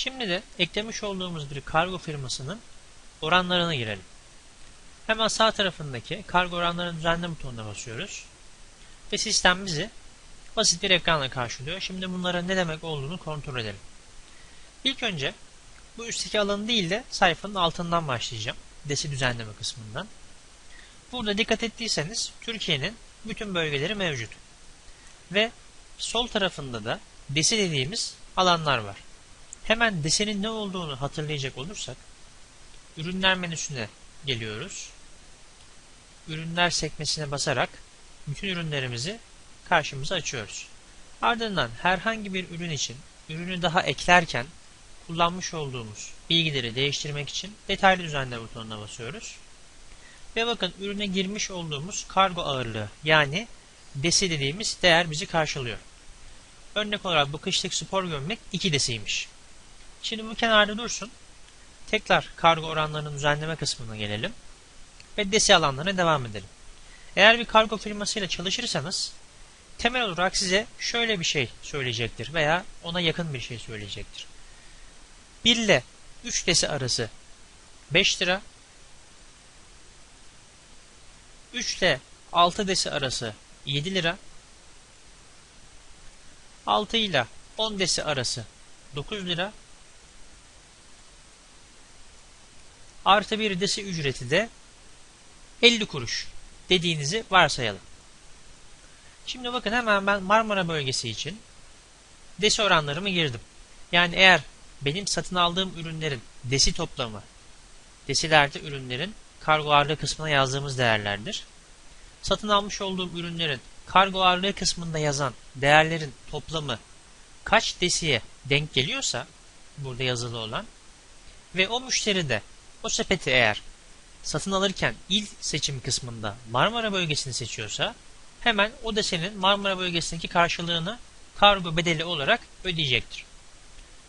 Şimdi de eklemiş olduğumuz bir kargo firmasının oranlarına girelim. Hemen sağ tarafındaki kargo oranlarını düzenle butonuna basıyoruz. Ve sistem bizi basit bir ekranla karşılıyor. Şimdi bunların ne demek olduğunu kontrol edelim. İlk önce bu üstteki alanı değil de sayfanın altından başlayacağım. Desi düzenleme kısmından. Burada dikkat ettiyseniz Türkiye'nin bütün bölgeleri mevcut. Ve sol tarafında da desi dediğimiz alanlar var. Hemen desenin ne olduğunu hatırlayacak olursak ürünler menüsüne geliyoruz. Ürünler sekmesine basarak bütün ürünlerimizi karşımıza açıyoruz. Ardından herhangi bir ürün için ürünü daha eklerken kullanmış olduğumuz bilgileri değiştirmek için detaylı düzenle butonuna basıyoruz. Ve bakın ürüne girmiş olduğumuz kargo ağırlığı yani desi dediğimiz değer bizi karşılıyor. Örnek olarak bu kışlık spor gömlek 2 desiymiş. Şimdi bu kenarda dursun. Tekrar kargo oranlarının düzenleme kısmına gelelim. Ve desi alanlarına devam edelim. Eğer bir kargo firmasıyla çalışırsanız temel olarak size şöyle bir şey söyleyecektir veya ona yakın bir şey söyleyecektir. 1 ile 3 desi arası 5 lira 3 ile 6 desi arası 7 lira 6 ile 10 desi arası 9 lira artı bir desi ücreti de 50 kuruş dediğinizi varsayalım. Şimdi bakın hemen ben Marmara bölgesi için desi oranlarımı girdim. Yani eğer benim satın aldığım ürünlerin desi toplamı, desilerde ürünlerin kargo ağırlığı kısmına yazdığımız değerlerdir. Satın almış olduğum ürünlerin kargo ağırlığı kısmında yazan değerlerin toplamı kaç desiye denk geliyorsa burada yazılı olan ve o müşteri de o sepeti eğer satın alırken il seçim kısmında Marmara bölgesini seçiyorsa hemen o desenin Marmara bölgesindeki karşılığını kargo bedeli olarak ödeyecektir.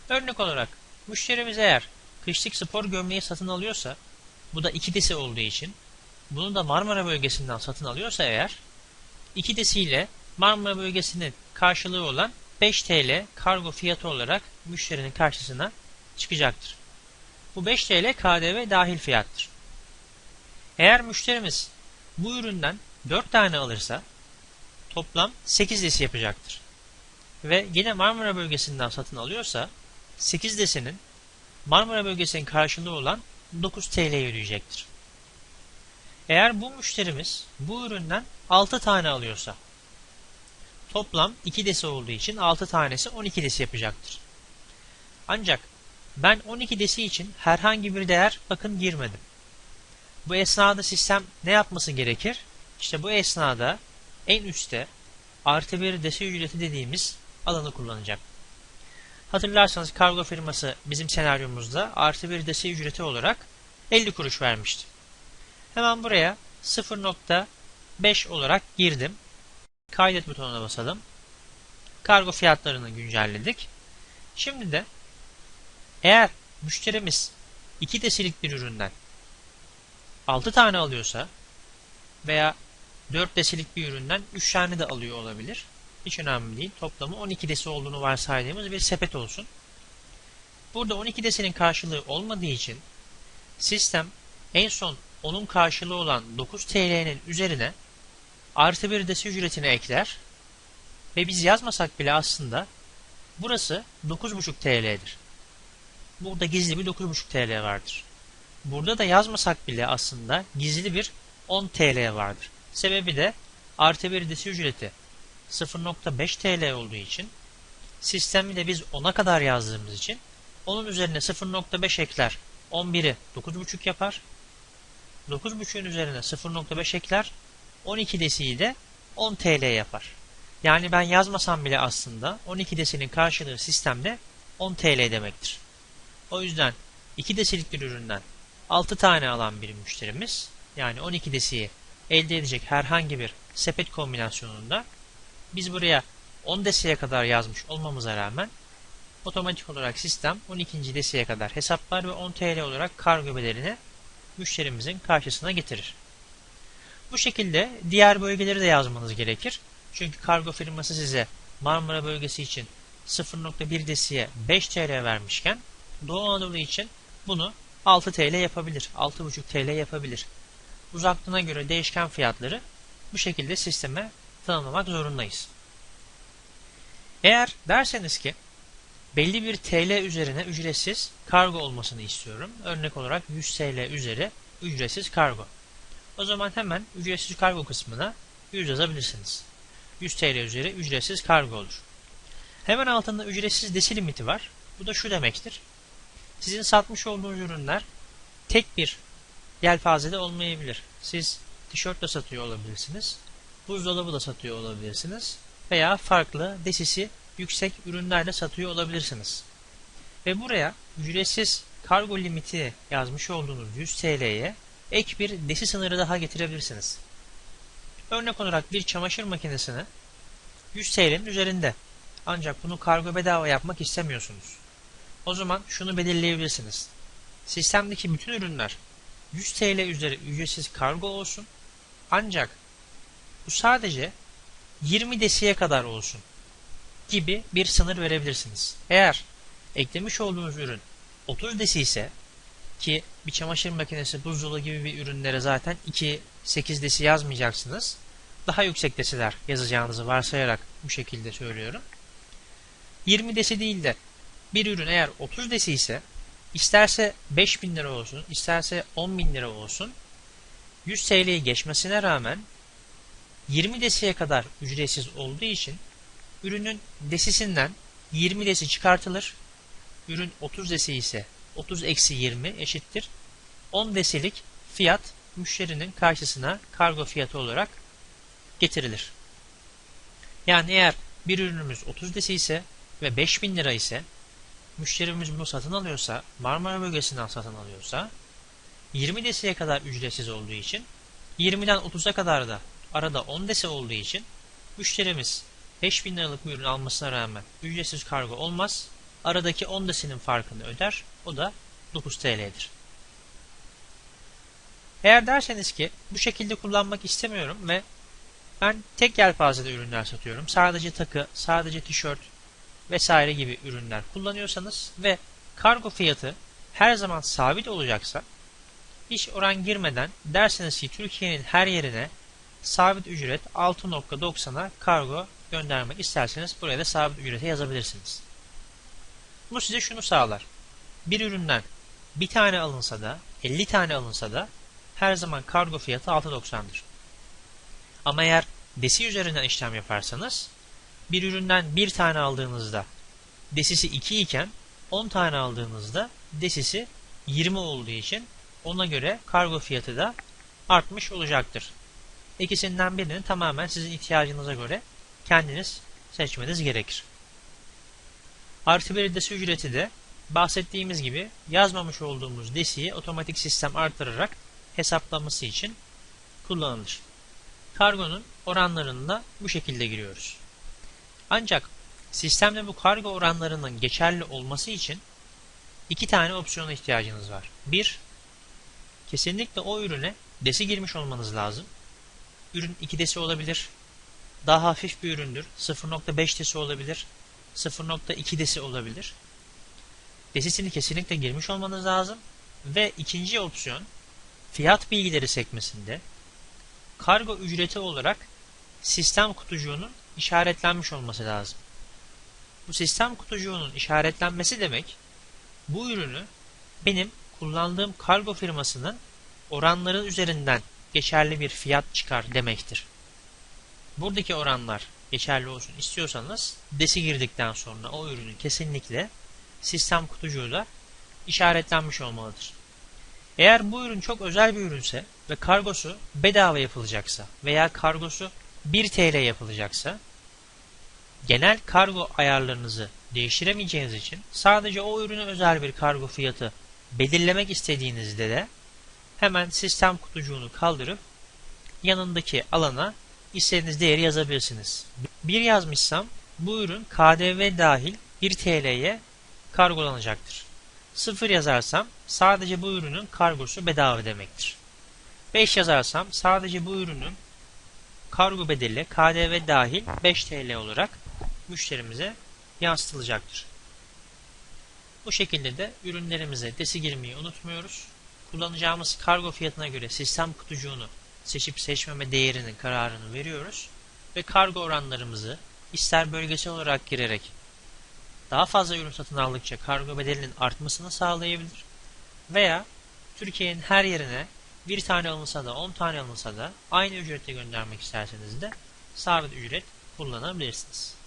Örnek olarak müşterimiz eğer kışlık spor gömleği satın alıyorsa bu da 2 desi olduğu için bunu da Marmara bölgesinden satın alıyorsa eğer 2 desiyle Marmara bölgesinin karşılığı olan 5 TL kargo fiyatı olarak müşterinin karşısına çıkacaktır. Bu 5 TL KDV dahil fiyattır. Eğer müşterimiz bu üründen 4 tane alırsa toplam 8 desi yapacaktır. Ve yine Marmara bölgesinden satın alıyorsa 8 desinin Marmara bölgesinin karşılığı olan 9 TL ödeyecektir. Eğer bu müşterimiz bu üründen 6 tane alıyorsa toplam 2 desi olduğu için 6 tanesi 12 desi yapacaktır. Ancak ben 12 desi için herhangi bir değer bakın girmedim. Bu esnada sistem ne yapması gerekir? İşte bu esnada en üstte artı bir desi ücreti dediğimiz alanı kullanacak. Hatırlarsanız kargo firması bizim senaryomuzda artı bir desi ücreti olarak 50 kuruş vermişti. Hemen buraya 0.5 olarak girdim. Kaydet butonuna basalım. Kargo fiyatlarını güncelledik. Şimdi de eğer müşterimiz 2 desilik bir üründen 6 tane alıyorsa veya 4 desilik bir üründen 3 tane de alıyor olabilir. Hiç önemli değil. Toplamı 12 desi olduğunu varsaydığımız bir sepet olsun. Burada 12 desinin karşılığı olmadığı için sistem en son onun karşılığı olan 9 TL'nin üzerine artı bir desi ücretini ekler ve biz yazmasak bile aslında burası 9,5 TL'dir. Burada gizli bir 9,5 TL vardır. Burada da yazmasak bile aslında gizli bir 10 TL vardır. Sebebi de artı bir desi ücreti 0.5 TL olduğu için sistemi de biz 10'a kadar yazdığımız için onun üzerine 0.5 ekler 11'i 9.5 yapar. 9.5'ün üzerine 0.5 ekler 12 desiyi de 10 TL yapar. Yani ben yazmasam bile aslında 12 desinin karşılığı sistemde 10 TL demektir. O yüzden 2 desilik bir üründen 6 tane alan bir müşterimiz yani 12 desiyi elde edecek herhangi bir sepet kombinasyonunda biz buraya 10 desiye kadar yazmış olmamıza rağmen otomatik olarak sistem 12. desiye kadar hesaplar ve 10 TL olarak kargo bedelini müşterimizin karşısına getirir. Bu şekilde diğer bölgeleri de yazmanız gerekir. Çünkü kargo firması size Marmara bölgesi için 0.1 desiye 5 TL vermişken Doğu Anadolu için bunu 6 TL yapabilir, 6,5 TL yapabilir. Uzaklığına göre değişken fiyatları bu şekilde sisteme tanımlamak zorundayız. Eğer derseniz ki belli bir TL üzerine ücretsiz kargo olmasını istiyorum. Örnek olarak 100 TL üzeri ücretsiz kargo. O zaman hemen ücretsiz kargo kısmına 100 yazabilirsiniz. 100 TL üzeri ücretsiz kargo olur. Hemen altında ücretsiz desi limiti var. Bu da şu demektir. Sizin satmış olduğunuz ürünler tek bir yelpazede olmayabilir. Siz tişört de satıyor olabilirsiniz. Buzdolabı da satıyor olabilirsiniz. Veya farklı desisi yüksek ürünlerle satıyor olabilirsiniz. Ve buraya ücretsiz kargo limiti yazmış olduğunuz 100 TL'ye ek bir desi sınırı daha getirebilirsiniz. Örnek olarak bir çamaşır makinesini 100 TL'nin üzerinde ancak bunu kargo bedava yapmak istemiyorsunuz. O zaman şunu belirleyebilirsiniz. Sistemdeki bütün ürünler 100 TL üzeri ücretsiz kargo olsun. Ancak bu sadece 20 desiye kadar olsun gibi bir sınır verebilirsiniz. Eğer eklemiş olduğunuz ürün 30 desi ise ki bir çamaşır makinesi, buzdolabı gibi bir ürünlere zaten 2 8 desi yazmayacaksınız. Daha yüksek desiler yazacağınızı varsayarak bu şekilde söylüyorum. 20 desi değil de bir ürün eğer 30 desi ise isterse 5000 lira olsun, isterse 10 bin lira olsun 100 TL'yi geçmesine rağmen 20 desiye kadar ücretsiz olduğu için ürünün desisinden 20 desi çıkartılır. Ürün 30 desi ise 30 eksi 20 eşittir. 10 desilik fiyat müşterinin karşısına kargo fiyatı olarak getirilir. Yani eğer bir ürünümüz 30 desi ise ve 5000 lira ise müşterimiz bunu satın alıyorsa, Marmara bölgesinden satın alıyorsa 20 desiye kadar ücretsiz olduğu için 20'den 30'a kadar da arada 10 desi olduğu için müşterimiz 5000 liralık bir ürün almasına rağmen ücretsiz kargo olmaz. Aradaki 10 desinin farkını öder. O da 9 TL'dir. Eğer derseniz ki bu şekilde kullanmak istemiyorum ve ben tek yelpazede ürünler satıyorum. Sadece takı, sadece tişört vesaire gibi ürünler kullanıyorsanız ve kargo fiyatı her zaman sabit olacaksa hiç oran girmeden derseniz ki Türkiye'nin her yerine sabit ücret 6.90'a kargo göndermek isterseniz buraya da sabit ücrete yazabilirsiniz. Bu size şunu sağlar. Bir üründen bir tane alınsa da 50 tane alınsa da her zaman kargo fiyatı 6.90'dır. Ama eğer desi üzerinden işlem yaparsanız bir üründen bir tane aldığınızda desisi 2 iken 10 tane aldığınızda desisi 20 olduğu için ona göre kargo fiyatı da artmış olacaktır. İkisinden birini tamamen sizin ihtiyacınıza göre kendiniz seçmeniz gerekir. Artı bir desi ücreti de bahsettiğimiz gibi yazmamış olduğumuz desiyi otomatik sistem artırarak hesaplaması için kullanılır. Kargonun oranlarını da bu şekilde giriyoruz. Ancak sistemde bu kargo oranlarının geçerli olması için iki tane opsiyona ihtiyacınız var. Bir, kesinlikle o ürüne desi girmiş olmanız lazım. Ürün 2 desi olabilir. Daha hafif bir üründür. 0.5 desi olabilir. 0.2 desi olabilir. Desisini kesinlikle girmiş olmanız lazım. Ve ikinci opsiyon fiyat bilgileri sekmesinde kargo ücreti olarak sistem kutucuğunun işaretlenmiş olması lazım. Bu sistem kutucuğunun işaretlenmesi demek bu ürünü benim kullandığım kargo firmasının oranların üzerinden geçerli bir fiyat çıkar demektir. Buradaki oranlar geçerli olsun istiyorsanız desi girdikten sonra o ürünün kesinlikle sistem kutucuğuyla işaretlenmiş olmalıdır. Eğer bu ürün çok özel bir ürünse ve kargosu bedava yapılacaksa veya kargosu 1 TL yapılacaksa genel kargo ayarlarınızı değiştiremeyeceğiniz için sadece o ürüne özel bir kargo fiyatı belirlemek istediğinizde de hemen sistem kutucuğunu kaldırıp yanındaki alana istediğiniz değeri yazabilirsiniz. Bir yazmışsam bu ürün KDV dahil 1 TL'ye kargolanacaktır. 0 yazarsam sadece bu ürünün kargosu bedava demektir. 5 yazarsam sadece bu ürünün kargo bedeli KDV dahil 5 TL olarak müşterimize yansıtılacaktır. Bu şekilde de ürünlerimize desi girmeyi unutmuyoruz. Kullanacağımız kargo fiyatına göre sistem kutucuğunu seçip seçmeme değerinin kararını veriyoruz. Ve kargo oranlarımızı ister bölgesel olarak girerek daha fazla ürün satın aldıkça kargo bedelinin artmasını sağlayabilir. Veya Türkiye'nin her yerine bir tane alınsa da 10 tane alınsa da aynı ücrete göndermek isterseniz de sabit ücret kullanabilirsiniz.